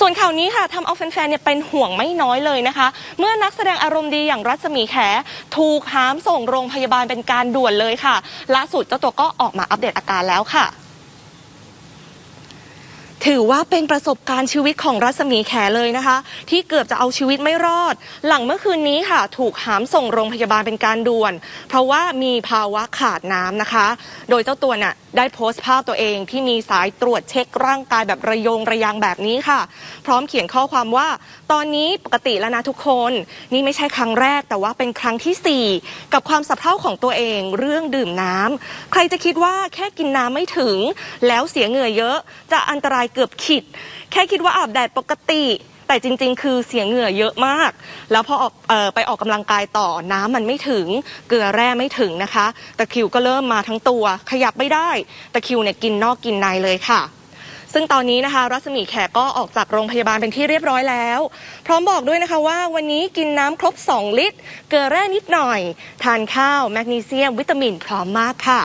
ส่วนข่าวนี้ค่ะทำเอาแฟนๆเนี่ยเป็นห่วงไม่น้อยเลยนะคะ เมื่อนักแสดงอารมณ์ดีอย่างรัศมีแข ถูกหามส่งโรงพยาบาลเป็นการด่วนเลยค่ะล่าสุดเจ้าตัวก็ออกมาอัปเดตอาการแล้วค่ะ ถือว่าเป็นประสบการณ์ชีวิตของรัศมีแขเลยนะคะ ที่เกือบจะเอาชีวิตไม่รอด หลังเมื่อคืนนี้ค่ะ ถูกหามส่งโรงพยาบาลเป็นการด่วน เพราะว่ามีภาวะขาดน้ำนะคะ โดยเจ้าตัวน่ะได้โพสต์ภาพตัวเองที่มีสายตรวจเช็คร่างกายแบบระยงระยางแบบนี้ค่ะ พร้อมเขียนข้อความว่า ตอนนี้ปกติแล้วนะทุกคน นี่ไม่ใช่ครั้งแรกแต่ว่าเป็นครั้งที่สี่กับความสะเพร่าของตัวเองเรื่องดื่มน้ำใครจะคิดว่าแค่กินน้ำไม่ถึง แล้วเสียเหงื่อเยอะจะอันตรายเกือบขิด แค่คิดว่าอาบแดดปกติ แต่จริง ๆ คือเสียเหงื่อเยอะมาก แล้วพอออกออไปออกกำลังกายต่อน้ำมันไม่ถึง เกลือแร่ไม่ถึงนะคะตะคิวก็เริ่มมาทั้งตัว ขยับไม่ได้ตะคิวเนี่ยกินนอกกินในเลยค่ะซึ่งตอนนี้นะคะ รัศมีแขกก็ออกจากโรงพยาบาลเป็นที่เรียบร้อยแล้ว พร้อมบอกด้วยนะคะว่าวันนี้กินน้ำครบ 2 ลิตร เกลือแร่นิดหน่อย ทานข้าว แมกนีเซียม วิตามินพร้อมมากค่ะ